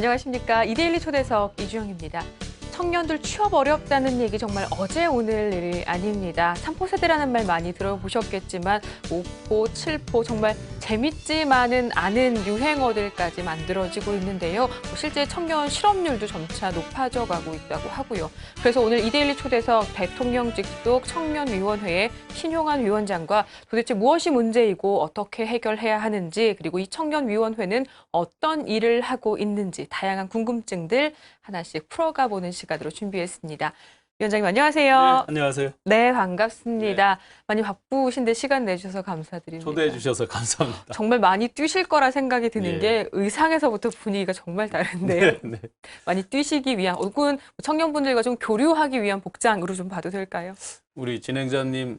안녕하십니까. 이데일리 초대석 이주영입니다. 청년들 취업 어렵다는 얘기 정말 어제 오늘 일이 아닙니다. 삼포 세대라는 말 많이 들어보셨겠지만 오포, 칠포 정말 재밌지만은 않은 유행어들까지 만들어지고 있는데요. 뭐 실제 청년 실업률도 점차 높아져 가고 있다고 하고요. 그래서 오늘 이데일리 초대석 대통령 직속 청년위원회의 신용환 위원장과 도대체 무엇이 문제이고 어떻게 해결해야 하는지 그리고 이 청년위원회는 어떤 일을 하고 있는지 다양한 궁금증들 하나씩 풀어가 보는 시간 으로 준비했습니다. 위원장님 안녕하세요. 네, 안녕하세요. 네, 반갑습니다. 많이 바쁘신데 시간 내주셔서 감사드립니다. 초대해 주셔서 감사합니다. 정말 많이 뛰실 거라 생각이 드는 예. 게 의상에서부터 분위기가 정말 다른데요. 네, 네. 많이 뛰시기 위한 혹은 청년분들과 좀 교류하기 위한 복장으로 좀 봐도 될까요? 우리 진행자님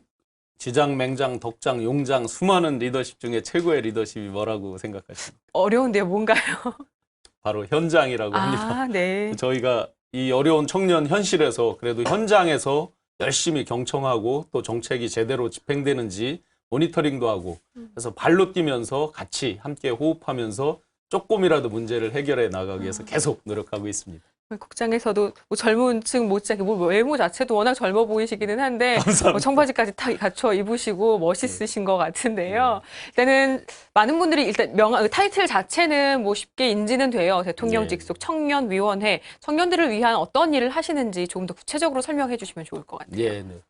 지장, 맹장, 덕장, 용장 수많은 리더십 중에 최고의 리더십이 뭐라고 생각하십니까? 어려운데요, 뭔가요? 바로 현장이라고 합니다. 아, 네. 저희가 이 어려운 청년 현실에서 그래도 현장에서 열심히 경청하고 또 정책이 제대로 집행되는지 모니터링도 하고 그래서 발로 뛰면서 같이 함께 호흡하면서 조금이라도 문제를 해결해 나가기 위해서 계속 노력하고 있습니다. 국장에서도 뭐 젊은 층 못지않게 뭐 외모 자체도 워낙 젊어 보이시기는 한데. 뭐 청바지까지 다 갖춰 입으시고 멋있으신 것 같은데요. 일단은 많은 분들이 일단 명 타이틀 자체는 뭐 쉽게 인지는 돼요. 대통령 네. 직속 청년위원회 청년들을 위한 어떤 일을 하시는지 조금 더 구체적으로 설명해 주시면 좋을 것 같아요. 예, 네.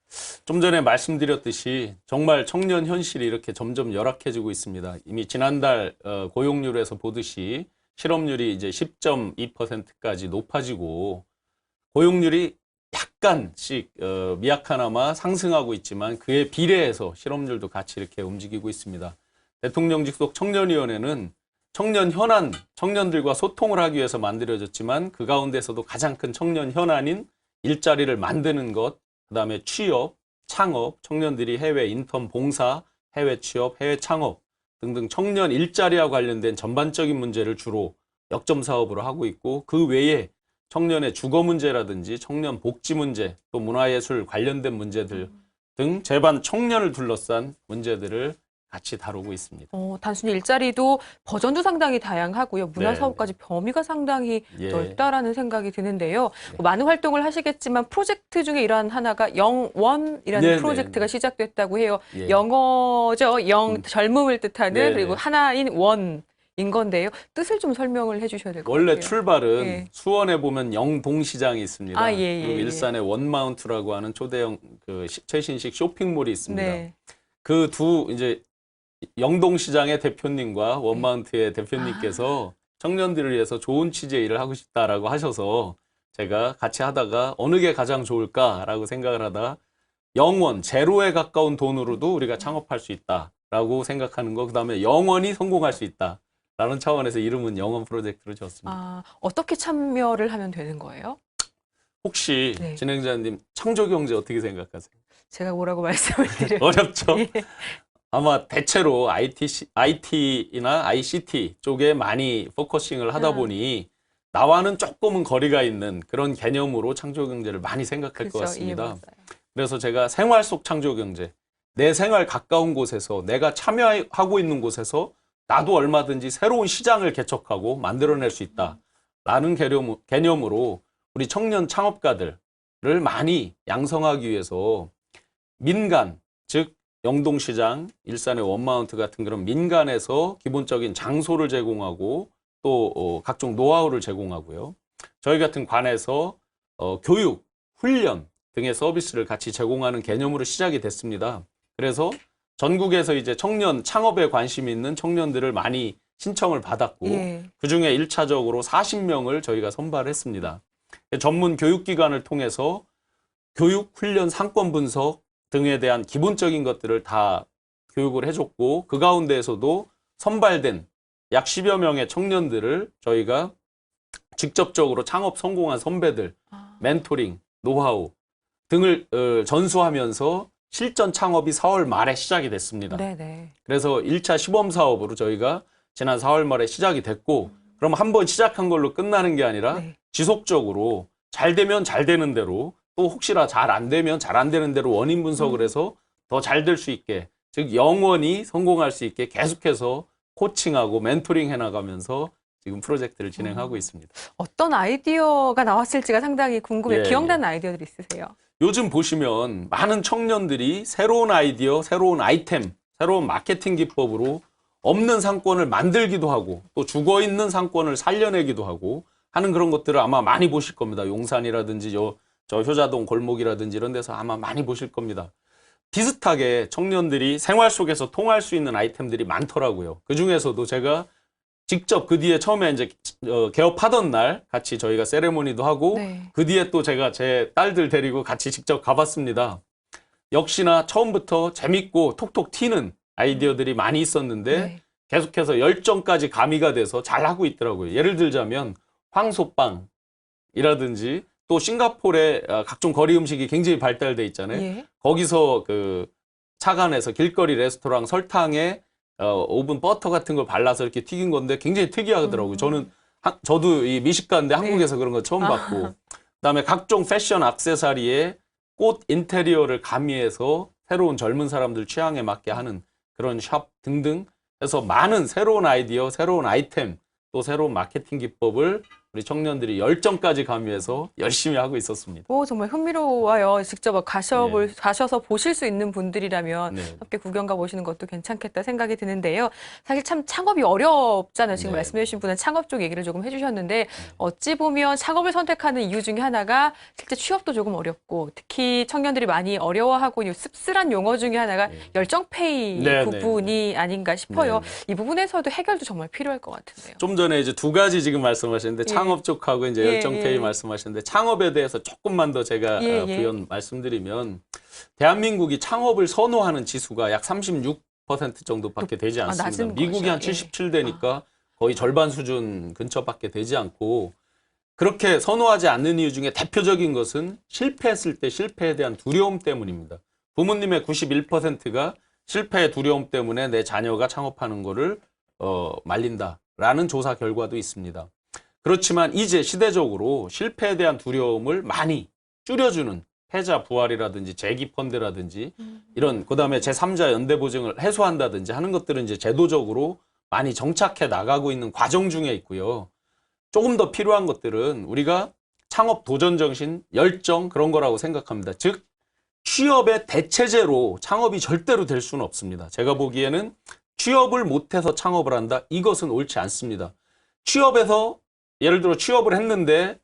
좀 전에 말씀드렸듯이 정말 청년 현실이 이렇게 점점 열악해지고 있습니다. 이미 지난달 어, 고용률에서 보듯이 실업률이 이제 10.2%까지 높아지고 고용률이 약간씩 어, 미약하나마 상승하고 있지만 그에 비례해서 실업률도 같이 이렇게 움직이고 있습니다. 대통령 직 속 청년위원회는 청년 현안, 청년들과 소통을 하기 위해서 만들어졌지만 그 가운데서도 가장 큰 청년 현안인 일자리를 만드는 것, 그 다음에 취업, 창업, 청년들이 해외 인턴 봉사, 해외 취업, 해외 창업 등등 청년 일자리와 관련된 전반적인 문제를 주로 역점 사업으로 하고 있고 그 외에 청년의 주거 문제라든지 청년 복지 문제, 또 문화예술 관련된 문제들 등 제반 청년을 둘러싼 문제들을 같이 다루고 있습니다. 어, 단순히 일자리도 버전도 상당히 다양하고요. 문화 네, 사업까지 범위가 상당히 예. 넓다라는 생각이 드는데요. 네. 뭐 많은 활동을 하시겠지만 프로젝트 중에 이러한 하나가 영원이라는 네, 프로젝트가 네, 네. 시작됐다고 해요. 예. 영어죠. 영 음. 젊음을 뜻하는 네, 그리고 네. 하나인 원 인 건데요. 뜻을 좀 설명을 해주셔야 될것 원래 같아요. 출발은 예. 수원에 보면 영동시장이 있습니다. 아, 예, 예, 그리고 예. 일산에 원마운트라고 하는 초대형 그 시- 최신식 쇼핑몰이 있습니다. 네. 그두 이제 영동시장의 대표님과 원마운트의 대표님께서 청년들을 위해서 좋은 취재 일을 하고 싶다라고 하셔서 제가 같이 하다가 어느 게 가장 좋을까라고 생각을 하다 영원 제로에 가까운 돈으로도 우리가 창업할 수 있다라고 생각하는 거 그 다음에 영원히 성공할 수 있다 라는 차원에서 이름은 영원 프로젝트를 지었습니다. 아, 어떻게 참여를 하면 되는 거예요? 혹시 네. 진행자님 창조 경제 어떻게 생각하세요? 제가 뭐라고 말씀을 드려요? 어렵죠? 예. 아마 대체로 IT, IT나 ICT 쪽에 많이 포커싱을 하다 음. 보니 나와는 조금은 거리가 있는 그런 개념으로 창조경제를 많이 생각할 것 그렇죠. 예, 같습니다. 그래서 제가 생활 속 창조경제, 내 생활 가까운 곳에서 내가 참여하고 있는 곳에서 나도 얼마든지 새로운 시장을 개척하고 만들어낼 수 있다라는 개념, 개념으로 우리 청년 창업가들을 많이 양성하기 위해서 민간, 즉 영동시장, 일산의 원마운트 같은 그런 민간에서 기본적인 장소를 제공하고 또 어, 각종 노하우를 제공하고요. 저희 같은 관에서 어, 교육, 훈련 등의 서비스를 같이 제공하는 개념으로 시작이 됐습니다. 그래서 전국에서 이제 청년 창업에 관심 있는 청년들을 많이 신청을 받았고 예. 그 중에 1차적으로 40명을 저희가 선발했습니다. 전문 교육기관을 통해서 교육, 훈련, 상권 분석 등에 대한 기본적인 것들을 다 교육을 해줬고 그 가운데에서도 선발된 약 10여 명의 청년들을 저희가 직접적으로 창업 성공한 선배들, 아, 멘토링, 노하우 등을 어, 전수하면서 실전 창업이 4월 말에 시작이 됐습니다. 네네. 그래서 1차 시범 사업으로 저희가 지난 4월 말에 시작이 됐고 그럼 한 번 시작한 걸로 끝나는 게 아니라 네. 지속적으로 잘 되면 잘 되는 대로 또 혹시나 잘 안 되면 잘 안 되는 대로 원인 분석을 음. 해서 더 잘 될 수 있게 즉 영원히 성공할 수 있게 계속해서 코칭하고 멘토링 해 나가면서 지금 프로젝트를 진행하고 있습니다. 어떤 아이디어가 나왔을지가 상당히 궁금해요. 예, 기억나는 아이디어들 있으세요? 요즘 보시면 많은 청년들이 새로운 아이디어, 새로운 아이템, 새로운 마케팅 기법으로 없는 상권을 만들기도 하고 또 죽어 있는 상권을 살려내기도 하고 하는 그런 것들을 아마 많이 보실 겁니다. 용산이라든지 요, 저 효자동 골목이라든지 이런 데서 아마 많이 보실 겁니다. 비슷하게 청년들이 생활 속에서 통할 수 있는 아이템들이 많더라고요. 그 중에서도 제가 직접 그 뒤에 처음에 이제 어, 개업하던 날 같이 저희가 세레모니도 하고 네. 그 뒤에 또 제가 제 딸들 데리고 같이 직접 가봤습니다. 역시나 처음부터 재밌고 톡톡 튀는 아이디어들이 많이 있었는데 네. 계속해서 열정까지 가미가 돼서 잘 하고 있더라고요. 예를 들자면 황소빵이라든지 또 싱가포르의 아, 각종 거리 음식이 굉장히 발달돼 있잖아요. 예. 거기서 그 차간에서 길거리 레스토랑 설탕에 어, 오븐 버터 같은 걸 발라서 이렇게 튀긴 건데 굉장히 특이하더라고요. 음. 저는 하- 저도 이 미식가인데 한국에서 그런 거 처음 아. 봤고 그다음에 각종 패션 액세서리에 꽃 인테리어를 가미해서 새로운 젊은 사람들 취향에 맞게 하는 그런 샵 등등 해서 많은 새로운 아이디어, 새로운 아이템, 또 새로운 마케팅 기법을 우리 청년들이 열정까지 가미해서 열심히 하고 있었습니다. 오, 정말 흥미로워요. 직접 가셔볼, 가셔서 보실 수 있는 분들이라면 네. 함께 구경 가보시는 것도 괜찮겠다 생각이 드는데요. 사실 참 창업이 어렵잖아요. 지금 네. 말씀해 주신 분은 창업 쪽 얘기를 조금 해주셨는데 어찌 보면 창업을 선택하는 이유 중에 하나가 실제 취업도 조금 어렵고 특히 청년들이 많이 어려워하고 있는 씁쓸한 용어 중에 하나가 네. 열정페이 네, 네, 부분이 아닌가 싶어요. 네, 이 부분에서도 해결도 정말 필요할 것 같은데요. 좀 전에 이제 두 가지 지금 말씀하셨는데 예. 창업 쪽하고 이제 예, 열정페이 예. 말씀하셨는데 창업에 대해서 조금만 더 제가 예, 어, 예. 부연 말씀드리면 대한민국이 창업을 선호하는 지수가 약 36% 정도밖에 되지 아, 않습니다. 낮은 미국이 한 거죠. 예. 77대니까 거의 절반 수준 근처밖에 되지 않고 그렇게 선호하지 않는 이유 중에 대표적인 것은 실패했을 때 실패에 대한 두려움 때문입니다. 부모님의 91%가 실패의 두려움 때문에 내 자녀가 창업하는 거를 어, 말린다라는 조사 결과도 있습니다. 그렇지만 이제 시대적으로 실패에 대한 두려움을 많이 줄여주는 패자 부활이라든지 재기 펀드라든지 이런 그다음에 제3자 연대 보증을 해소한다든지 하는 것들은 이제 제도적으로 많이 정착해 나가고 있는 과정 중에 있고요. 조금 더 필요한 것들은 우리가 창업 도전 정신, 열정 그런 거라고 생각합니다. 즉 취업의 대체제로 창업이 절대로 될 수는 없습니다. 제가 보기에는 취업을 못해서 창업을 한다. 이것은 옳지 않습니다. 취업에서 예를 들어 취업을 했는데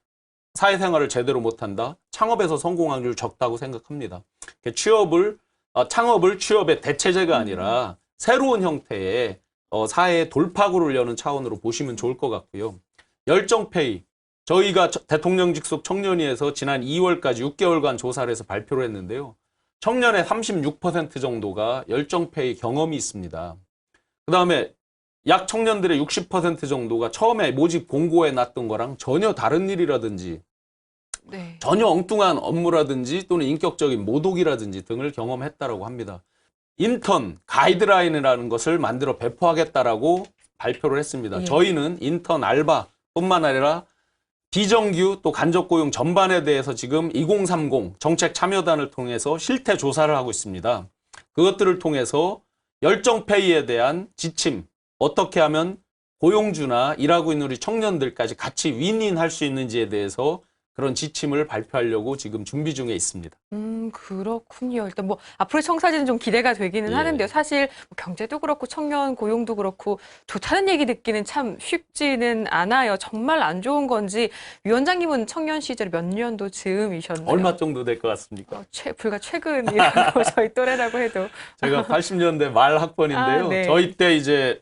사회생활을 제대로 못한다. 창업에서 성공 확률 적다고 생각합니다. 그 취업을 어, 창업을 취업의 대체제가 아니라 새로운 형태의 어, 사회의 돌파구를 여는 차원으로 보시면 좋을 것 같고요. 열정페이 저희가 저- 대통령 직속 청년위에서 지난 2월까지 6개월간 조사를 해서 발표를 했는데요. 청년의 36% 정도가 열정페이 경험이 있습니다. 그 다음에 약 청년들의 60% 정도가 처음에 모집 공고에 놨던 거랑 전혀 다른 일이라든지 네. 전혀 엉뚱한 업무라든지 또는 인격적인 모독이라든지 등을 경험했다라고 합니다. 인턴 가이드라인이라는 것을 만들어 배포하겠다라고 발표를 했습니다. 예. 저희는 인턴 알바뿐만 아니라 비정규 또 간접 고용 전반에 대해서 지금 2030 정책 참여단을 통해서 실태 조사를 하고 있습니다. 그것들을 통해서 열정 페이에 대한 지침, 어떻게 하면 고용주나 일하고 있는 우리 청년들까지 같이 윈윈할 수 있는지에 대해서 그런 지침을 발표하려고 지금 준비 중에 있습니다. 음, 그렇군요. 일단 뭐 앞으로 청사진은 좀 기대가 되기는 예. 하는데요. 사실 뭐 경제도 그렇고 청년 고용도 그렇고 좋다는 얘기 듣기는 참 쉽지는 않아요. 정말 안 좋은 건지 위원장님은 청년 시절 몇 년도 즈음이셨나요? 얼마 정도 될 것 같습니까? 어, 최, 불과 최근이라고 저희 또래라고 해도 제가 80년대 말 학번인데요. 아, 네. 저희 때 이제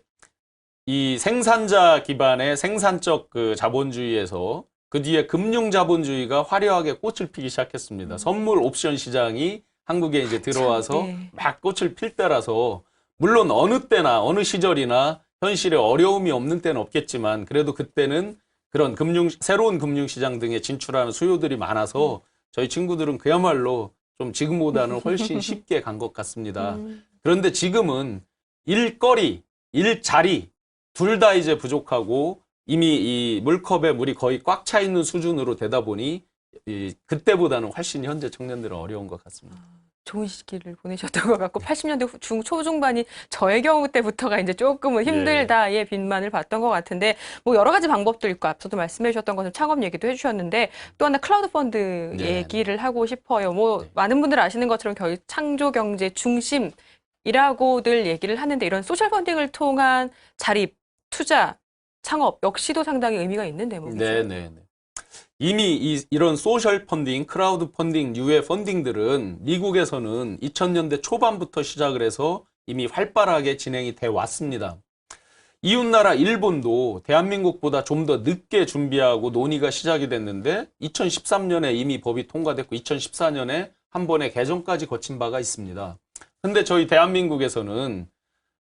이 생산자 기반의 생산적 그 자본주의에서 그 뒤에 금융 자본주의가 화려하게 꽃을 피기 시작했습니다. 선물 옵션 시장이 한국에 이제 들어와서 음. 네. 막 꽃을 필 때라서 물론 어느 때나 어느 시절이나 현실에 어려움이 없는 때는 없겠지만 그래도 그때는 그런 금융 새로운 금융 시장 등에 진출하는 수요들이 많아서 저희 친구들은 그야말로 좀 지금보다는 훨씬 쉽게 간 것 같습니다. 음, 그런데 지금은 일거리, 일자리 둘 다 이제 부족하고 이미 이 물컵에 물이 거의 꽉 차 있는 수준으로 되다 보니 이 그때보다는 훨씬 현재 청년들은 어려운 것 같습니다. 좋은 시기를 보내셨던 것 같고 80년대 중 초중반이 저의 경우 때부터가 이제 조금은 힘들다의 빈만을 봤던 것 같은데 뭐 여러 가지 방법도 있고 앞서도 말씀해 주셨던 것처럼 창업 얘기도 해주셨는데 또 하나 클라우드 펀드 네. 얘기를 하고 싶어요. 뭐 네. 많은 분들 아시는 것처럼 결국 창조 경제 중심이라고들 얘기를 하는데 이런 소셜 펀딩을 통한 자립, 투자, 창업 역시도 상당히 의미가 있는 대목이죠. 네, 네, 네. 이미 이, 이런 소셜 펀딩, 크라우드 펀딩, 유의 펀딩들은 미국에서는 2000년대 초반부터 시작을 해서 이미 활발하게 진행이 돼 왔습니다. 이웃나라 일본도 대한민국보다 좀 더 늦게 준비하고 논의가 시작이 됐는데 2013년에 이미 법이 통과됐고 2014년에 한 번에 개정까지 거친 바가 있습니다. 근데 저희 대한민국에서는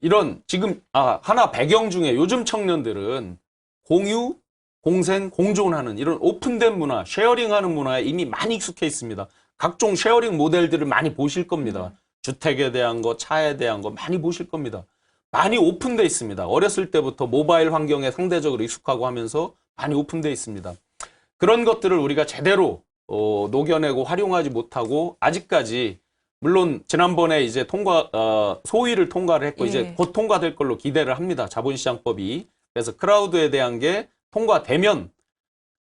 이런 지금 아 하나 배경 중에 요즘 청년들은 공유, 공생, 공존하는 이런 오픈된 문화, 쉐어링하는 문화에 이미 많이 익숙해 있습니다. 각종 쉐어링 모델들을 많이 보실 겁니다. 주택에 대한 거, 차에 대한 거 많이 보실 겁니다. 많이 오픈돼 있습니다. 어렸을 때부터 모바일 환경에 상대적으로 익숙하고 하면서 많이 오픈돼 있습니다. 그런 것들을 우리가 제대로 어, 녹여내고 활용하지 못하고 아직까지 물론 지난번에 이제 통과 어, 소위를 통과를 했고 예. 이제 곧 통과될 걸로 기대를 합니다. 자본시장법이 그래서 크라우드에 대한 게 통과되면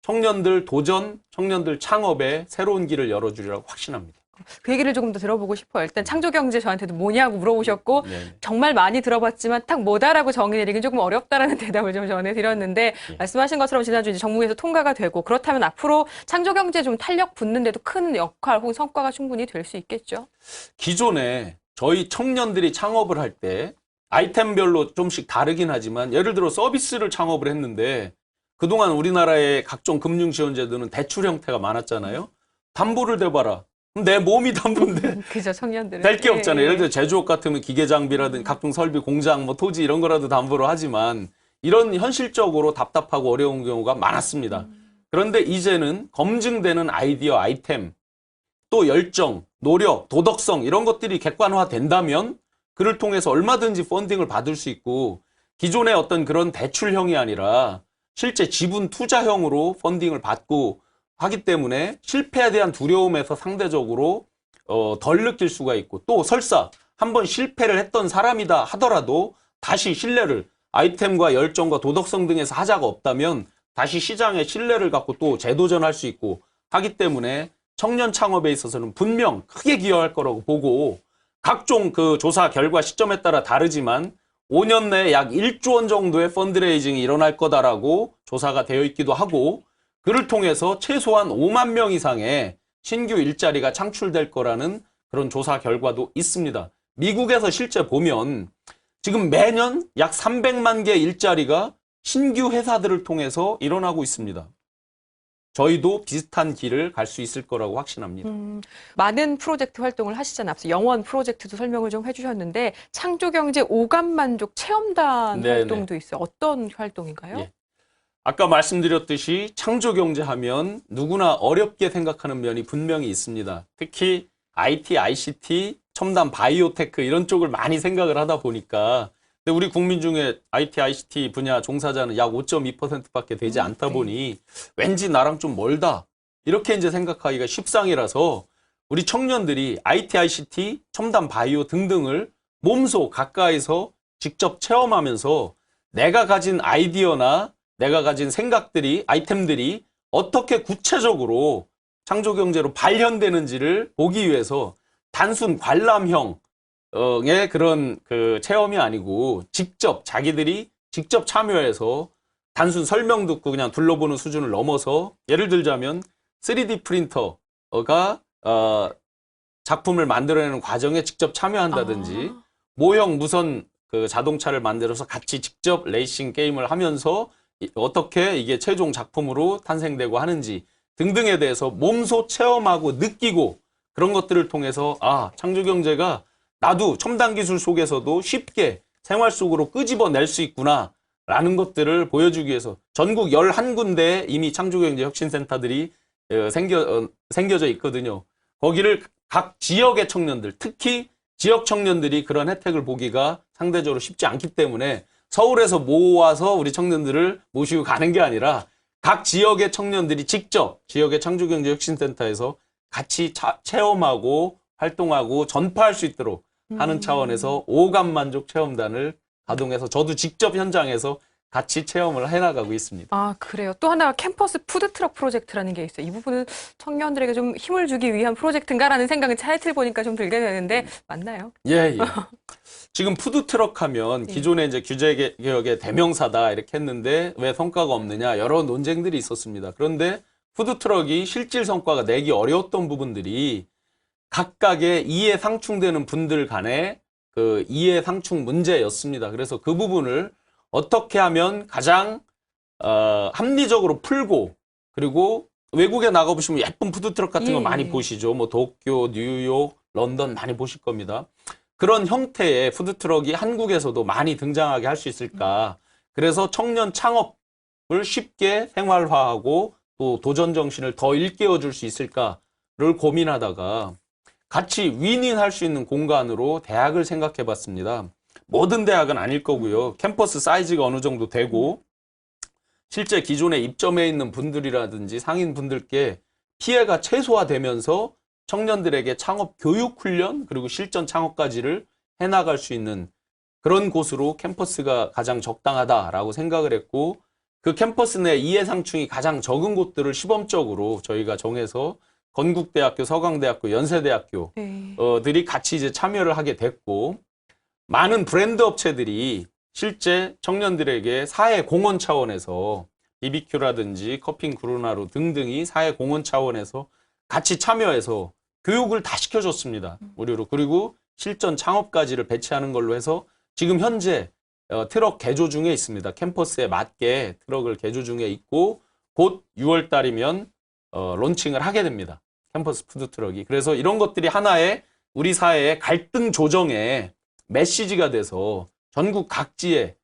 청년들 도전, 청년들 창업에 새로운 길을 열어주리라고 확신합니다. 그 얘기를 조금 더 들어보고 싶어요. 일단 창조 경제 저한테도 뭐냐고 물어보셨고 네. 정말 많이 들어봤지만 딱 뭐다라고 정의 내리긴 조금 어렵다라는 대답을 좀 전해드렸는데 예. 말씀하신 것처럼 지난주 이제 정부에서 통과가 되고 그렇다면 앞으로 창조 경제 좀 탄력 붙는데도 큰 역할 혹은 성과가 충분히 될 수 있겠죠. 기존에 저희 청년들이 창업을 할 때 아이템별로 좀씩 다르긴 하지만 예를 들어 서비스를 창업을 했는데 그동안 우리나라의 각종 금융 지원제도는 대출 형태가 많았잖아요. 담보를 대봐라. 내 몸이 담보인데 그죠 청년들은 될게 예, 없잖아요. 예. 예를 들어 제조업 같으면 기계 장비라든 각종 설비, 공장, 뭐 토지 이런 거라도 담보로 하지만 이런 현실적으로 답답하고 어려운 경우가 많았습니다. 그런데 이제는 검증되는 아이디어, 아이템, 또 열정, 노력, 도덕성 이런 것들이 객관화된다면 그를 통해서 얼마든지 펀딩을 받을 수 있고 기존의 어떤 그런 대출형이 아니라 실제 지분 투자형으로 펀딩을 받고 하기 때문에 실패에 대한 두려움에서 상대적으로 어, 덜 느낄 수가 있고 또 설사 한번 실패를 했던 사람이다 하더라도 다시 신뢰를 아이템과 열정과 도덕성 등에서 하자가 없다면 다시 시장에 신뢰를 갖고 또 재도전할 수 있고 하기 때문에 청년 창업에 있어서는 분명 크게 기여할 거라고 보고 각종 그 조사 결과 시점에 따라 다르지만 5년 내에 약 1조 원 정도의 펀드레이징이 일어날 거다라고 조사가 되어 있기도 하고 그를 통해서 최소한 5만 명 이상의 신규 일자리가 창출될 거라는 그런 조사 결과도 있습니다. 미국에서 실제 보면 지금 매년 약 300만 개 일자리가 신규 회사들을 통해서 일어나고 있습니다. 저희도 비슷한 길을 갈 수 있을 거라고 확신합니다. 음, 많은 프로젝트 활동을 하시잖아요. 앞서 영원 프로젝트도 설명을 좀 해주셨는데 창조경제 오감만족 체험단 네네. 활동도 있어요. 어떤 활동인가요? 예. 아까 말씀드렸듯이 창조 경제 하면 누구나 어렵게 생각하는 면이 분명히 있습니다. 특히 IT, ICT, 첨단 바이오테크 이런 쪽을 많이 생각을 하다 보니까 근데 우리 국민 중에 IT, ICT 분야 종사자는 약 5.2%밖에 되지 음, 않다 네. 보니 왠지 나랑 좀 멀다. 이렇게 이제 생각하기가 십상이라서 우리 청년들이 IT, ICT, 첨단 바이오 등등을 몸소 가까이서 직접 체험하면서 내가 가진 아이디어나 내가 가진 생각들이, 아이템들이 어떻게 구체적으로 창조 경제로 발현되는지를 보기 위해서 단순 관람형의 그런 그 체험이 아니고 직접 자기들이 직접 참여해서 단순 설명 듣고 그냥 둘러보는 수준을 넘어서 예를 들자면 3D 프린터가 어, 작품을 만들어내는 과정에 직접 참여한다든지 아, 모형 무선 그 자동차를 만들어서 같이 직접 레이싱 게임을 하면서 이- 어떻게 이게 최종 작품으로 탄생되고 하는지 등등에 대해서 몸소 체험하고 느끼고 그런 것들을 통해서 아 창조 경제가 나도 첨단 기술 속에서도 쉽게 생활 속으로 끄집어낼 수 있구나 라는 것들을 보여주기 위해서 전국 11군데에 이미 창조경제 혁신센터들이 어, 생겨, 어, 생겨져 있거든요. 거기를 각 지역의 청년들, 특히 지역 청년들이 그런 혜택을 보기가 상대적으로 쉽지 않기 때문에 서울에서 모아서 우리 청년들을 모시고 가는 게 아니라 각 지역의 청년들이 직접 지역의 창조경제혁신센터에서 같이 차- 체험하고 활동하고 전파할 수 있도록 하는 음. 차원에서 오감 만족 체험단을 가동해서 저도 직접 현장에서 같이 체험을 해나가고 있습니다. 아, 그래요. 또 하나가 캠퍼스 푸드트럭 프로젝트라는 게 있어요. 이 부분은 청년들에게 좀 힘을 주기 위한 프로젝트인가라는 생각은 타이틀 보니까 좀 들게 되는데 맞나요? 예, 예. 지금 푸드트럭 하면 예. 기존에 이제 규제 개- 개혁의 대명사다 이렇게 했는데 왜 성과가 없느냐 여러 논쟁들이 있었습니다. 그런데 푸드트럭이 실질 성과가 내기 어려웠던 부분들이 각각의 이해 상충되는 분들 간의 그 이해 상충 문제였습니다. 그래서 그 부분을 어떻게 하면 가장 어, 합리적으로 풀고 그리고 외국에 나가 보시면 예쁜 푸드트럭 같은 거 예, 많이 예. 보시죠. 뭐 도쿄, 뉴욕, 런던 많이 보실 겁니다. 그런 형태의 푸드트럭이 한국에서도 많이 등장하게 할 수 있을까. 그래서 청년 창업을 쉽게 생활화하고 또 도전 정신을 더 일깨워 줄 수 있을까를 고민하다가 같이 윈윈할 수 있는 공간으로 대학을 생각해 봤습니다. 모든 대학은 아닐 거고요. 캠퍼스 사이즈가 어느 정도 되고 실제 기존에 입점해 있는 분들이라든지 상인 분들께 피해가 최소화되면서 청년들에게 창업 교육 훈련 그리고 실전 창업까지를 해나갈 수 있는 그런 곳으로 캠퍼스가 가장 적당하다라고 생각을 했고 그 캠퍼스 내 이해상충이 가장 적은 곳들을 시범적으로 저희가 정해서 건국대학교, 서강대학교, 연세대학교 네. 어들이 같이 이제 참여를 하게 됐고 많은 브랜드 업체들이 실제 청년들에게 사회 공헌 차원에서 BBQ라든지 커핑 구루나루 등등이 사회 공헌 차원에서 같이 참여해서 교육을 다 시켜줬습니다. 무료로. 그리고 실전 창업까지를 배치하는 걸로 해서 지금 현재 어, 트럭 개조 중에 있습니다. 캠퍼스에 맞게 트럭을 개조 중에 있고 곧 6월 달이면 어, 론칭을 하게 됩니다. 캠퍼스 푸드 트럭이. 그래서 이런 것들이 하나의 우리 사회의 갈등 조정의 메시지가 돼서 전국 각지에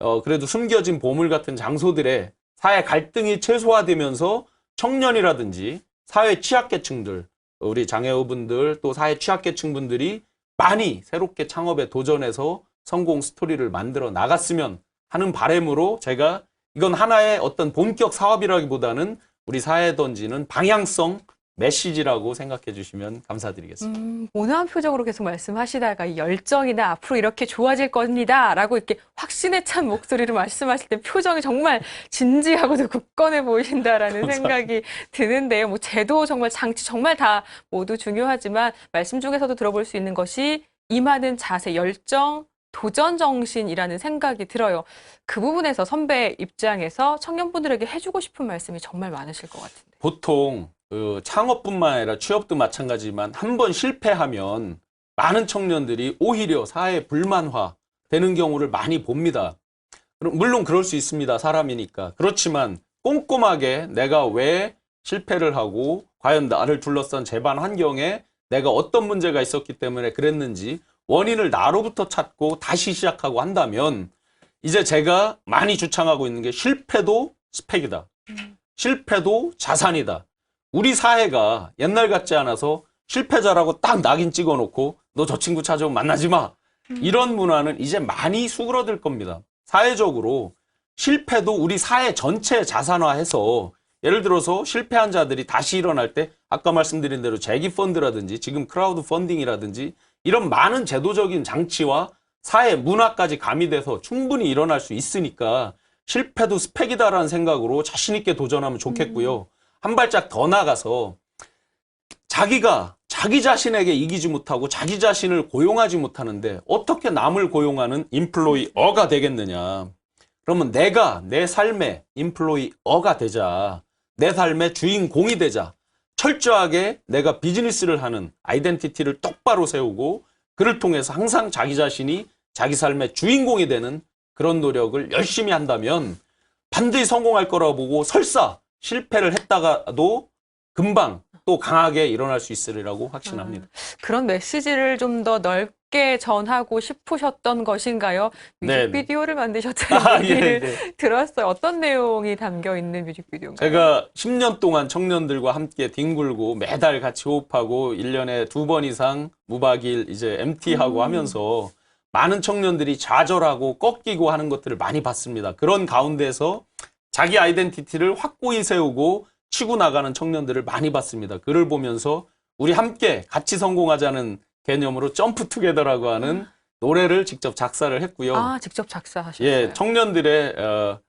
어, 그래도 숨겨진 보물 같은 장소들에 사회 갈등이 최소화되면서 청년이라든지 사회 취약계층들, 우리 장애우분들 또 사회 취약계층분들이 많이 새롭게 창업에 도전해서 성공 스토리를 만들어 나갔으면 하는 바램으로 제가 이건 하나의 어떤 본격 사업이라기보다는 우리 사회에 던지는 방향성 메시지라고 생각해 주시면 감사드리겠습니다. 음, 온화한 표정으로 계속 말씀하시다가 이 열정이나 앞으로 이렇게 좋아질 겁니다. 라고 이렇게 확신에 찬 목소리로 말씀하실 때 표정이 정말 진지하고도 굳건해 보이신다라는 감사합니다. 생각이 드는데요. 뭐 제도 정말 장치 정말 다 모두 중요하지만 말씀 중에서도 들어볼 수 있는 것이 임하는 자세, 열정, 도전 정신이라는 생각이 들어요. 그 부분에서 선배 입장에서 청년분들에게 해주고 싶은 말씀이 정말 많으실 것 같은데. 보통 그 창업뿐만 아니라 취업도 마찬가지지만 한 번 실패하면 많은 청년들이 오히려 사회 불만화 되는 경우를 많이 봅니다. 물론 그럴 수 있습니다. 사람이니까. 그렇지만 꼼꼼하게 내가 왜 실패를 하고 과연 나를 둘러싼 재반 환경에 내가 어떤 문제가 있었기 때문에 그랬는지 원인을 나로부터 찾고 다시 시작하고 한다면 이제 제가 많이 주창하고 있는 게 실패도 스펙이다. 실패도 자산이다. 우리 사회가 옛날 같지 않아서 실패자라고 딱 낙인 찍어 놓고 너 저 친구 찾아오면 만나지 마. 이런 문화는 이제 많이 수그러들 겁니다. 사회적으로 실패도 우리 사회 전체 자산화해서 예를 들어서 실패한 자들이 다시 일어날 때 아까 말씀드린 대로 재기 펀드라든지 지금 크라우드 펀딩이라든지 이런 많은 제도적인 장치와 사회 문화까지 가미돼서 충분히 일어날 수 있으니까 실패도 스펙이다라는 생각으로 자신 있게 도전하면 좋겠고요. 한 발짝 더 나가서 자기가 자기 자신에게 이기지 못하고 자기 자신을 고용하지 못하는데 어떻게 남을 고용하는 인플로이어가 되겠느냐. 그러면 내가 내 삶의 인플로이어가 되자. 내 삶의 주인공이 되자. 철저하게 내가 비즈니스를 하는 아이덴티티를 똑바로 세우고 그를 통해서 항상 자기 자신이 자기 삶의 주인공이 되는 그런 노력을 열심히 한다면 반드시 성공할 거라고 보고 설사 실패를 했다가도 금방 또 강하게 일어날 수 있으리라고 확신합니다. 그런 메시지를 좀 더 넓게 전하고 싶으셨던 것인가요? 네, 뮤직비디오를 만드셨다는 아, 예, 얘기를 네. 들었어요. 어떤 내용이 담겨 있는 뮤직비디오인가요? 제가 10년 동안 청년들과 함께 뒹굴고 매달 같이 호흡하고 1년에 두 번 이상 무박일 이제 MT하고 음. 하면서 많은 청년들이 좌절하고 꺾이고 하는 것들을 많이 봤습니다. 그런 가운데서 자기 아이덴티티를 확고히 세우고 치고 나가는 청년들을 많이 봤습니다. 그를 보면서 우리 함께 같이 성공하자는 개념으로 점프 투게더라고 하는 노래를 직접 작사를 했고요. 아, 직접 작사하셨어요. 예, 청년들의 어,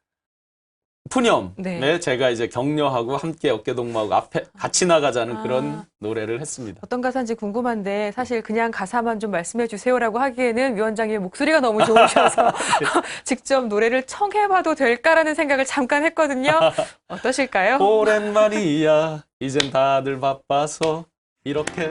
푸념에 네. 제가 이제 격려하고 함께 어깨동무하고 앞에 같이 나가자는 아. 그런 노래를 했습니다. 어떤 가사인지 궁금한데 사실 그냥 가사만 좀 말씀해 주세요라고 하기에는 위원장님 목소리가 너무 좋으셔서 직접 노래를 청해봐도 될까라는 생각을 잠깐 했거든요. 어떠실까요? 오랜만이야. 이젠 다들 바빠서 이렇게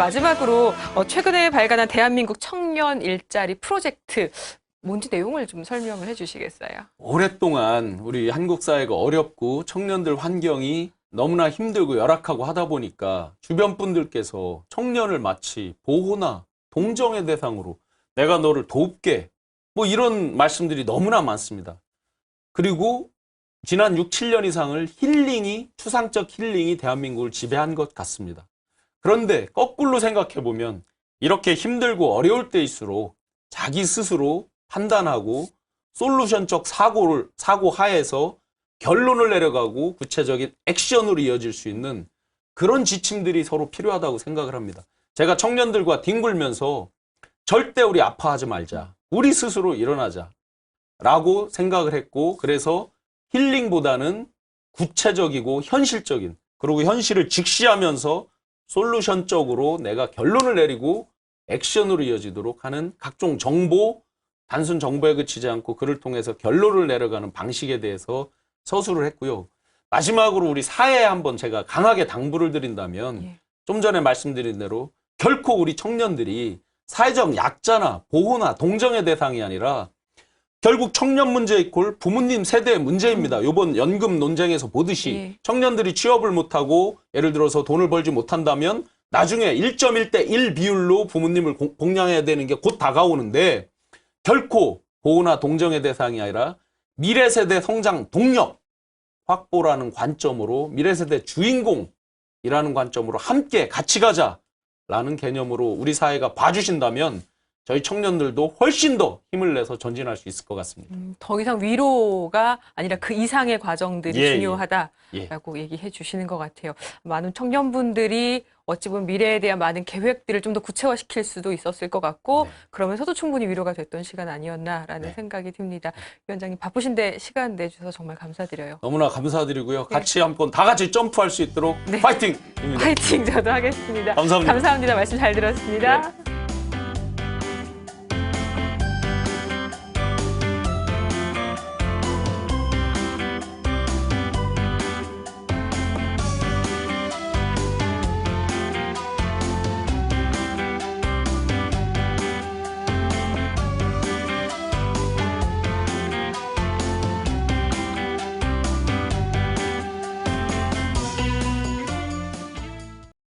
마지막으로 어, 최근에 발간한 대한민국 청년 일자리 프로젝트 뭔지 내용을 좀 설명을 해주시겠어요? 오랫동안 우리 한국 사회가 어렵고 청년들 환경이 너무나 힘들고 열악하고 하다 보니까 주변 분들께서 청년을 마치 보호나 동정의 대상으로 내가 너를 돕게 뭐 이런 말씀들이 너무나 많습니다. 그리고 지난 6, 7년 이상을 힐링이 추상적 힐링이 대한민국을 지배한 것 같습니다. 그런데 거꾸로 생각해 보면 이렇게 힘들고 어려울 때일수록 자기 스스로 판단하고 솔루션적 사고를 사고 하에서 결론을 내려가고 구체적인 액션으로 이어질 수 있는 그런 지침들이 서로 필요하다고 생각을 합니다. 제가 청년들과 뒹굴면서 절대 우리 아파하지 말자. 우리 스스로 일어나자. 라고 생각을 했고 그래서 힐링보다는 구체적이고 현실적인 그리고 현실을 직시하면서 솔루션적으로 내가 결론을 내리고 액션으로 이어지도록 하는 각종 정보 단순 정보에 그치지 않고 그를 통해서 결론을 내려가는 방식에 대해서 서술을 했고요. 마지막으로 우리 사회에 한번 제가 강하게 당부를 드린다면 예. 좀 전에 말씀드린 대로 결코 우리 청년들이 사회적 약자나 보호나 동정의 대상이 아니라 결국 청년 문제 이콜 부모님 세대의 문제입니다. 요번 연금 논쟁에서 보듯이 예. 청년들이 취업을 못하고 예를 들어서 돈을 벌지 못한다면 나중에 1.1대 1 비율로 부모님을 공- 공양해야 되는 게 곧 다가오는데 결코 보호나 동정의 대상이 아니라 미래 세대 성장 동력 확보라는 관점으로 미래 세대 주인공이라는 관점으로 함께 같이 가자라는 개념으로 우리 사회가 봐주신다면 저희 청년들도 훨씬 더 힘을 내서 전진할 수 있을 것 같습니다. 음, 더 이상 위로가 아니라 그 이상의 과정들이 예, 예. 중요하다라고 얘기해 주시는 것 같아요. 많은 청년분들이 어찌 보면 미래에 대한 많은 계획들을 좀 더 구체화시킬 수도 있었을 것 같고 네. 그러면서도 충분히 위로가 됐던 시간 아니었나라는 네. 생각이 듭니다. 위원장님 바쁘신데 시간 내주셔서 정말 감사드려요. 너무나 감사드리고요. 같이 한번 다 같이 점프할 수 있도록 네. 파이팅입니다. 화이팅 저도 하겠습니다. 감사합니다. 감사합니다. 말씀 잘 들었습니다.